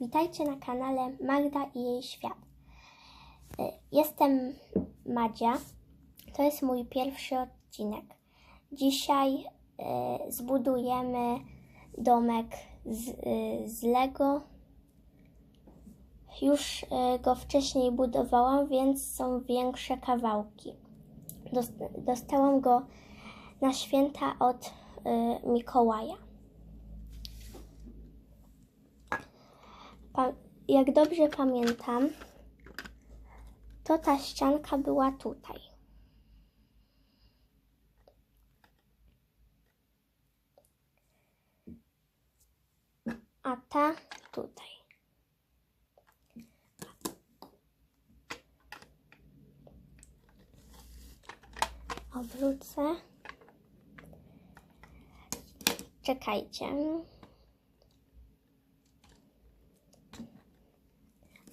Witajcie na kanale Magda i jej świat. Y, Jestem Madzia. To jest mój pierwszy odcinek. Dzisiaj y, zbudujemy domek z, y, z Lego. Już go wcześniej budowałam, więc są większe kawałki. Dost- Dostałam go na święta od Mikołaja. Pa- jak dobrze pamiętam, to ta ścianka była tutaj. A ta tutaj. Obrócę. Czekajcie.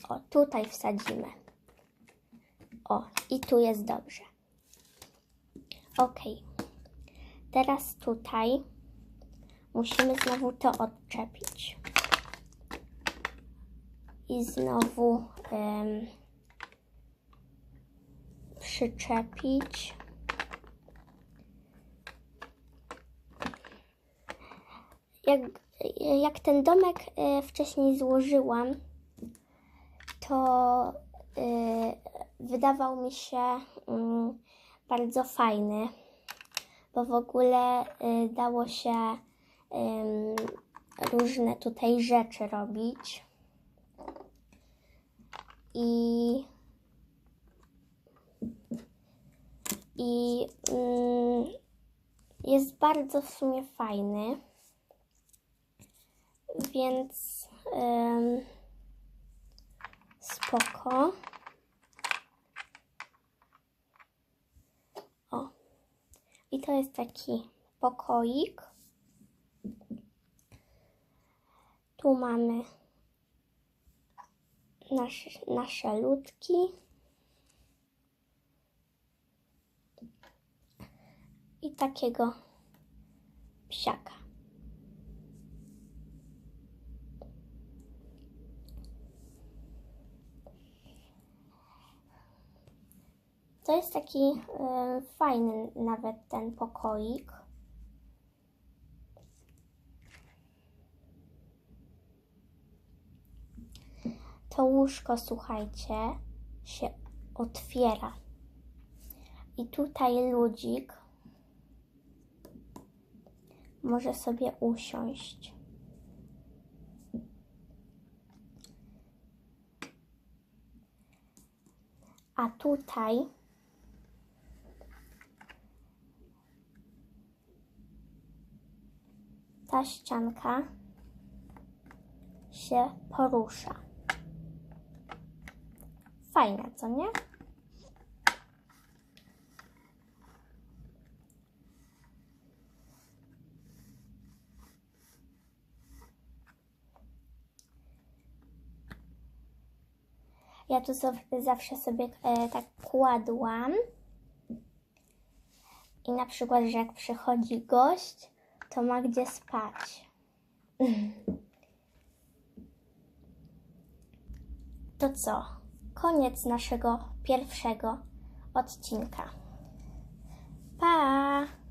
O, tutaj wsadzimy. O, i tu jest dobrze. Ok. Teraz tutaj musimy znowu to odczepić. I znowu przyczepić. Jak, jak ten domek e, wcześniej złożyłam, to y, wydawał mi się mm, bardzo fajny, bo w ogóle y, dało się różne tutaj rzeczy robić. I i mm, jest bardzo w sumie fajny. Więc ym, spoko. O. I to jest taki pokoik. Tu mamy nasze, nasze ludki. I takiego psiaka. To jest taki e, fajny nawet ten pokoik. To łóżko, słuchajcie, się otwiera. I tutaj ludzik może sobie usiąść. A tutaj ta ścianka się porusza. Fajne, co nie? Ja tu zaw- zawsze sobie e, tak kładłam. I na przykład, że jak przychodzi gość, to ma gdzie spać. To co? Koniec naszego pierwszego odcinka. Pa!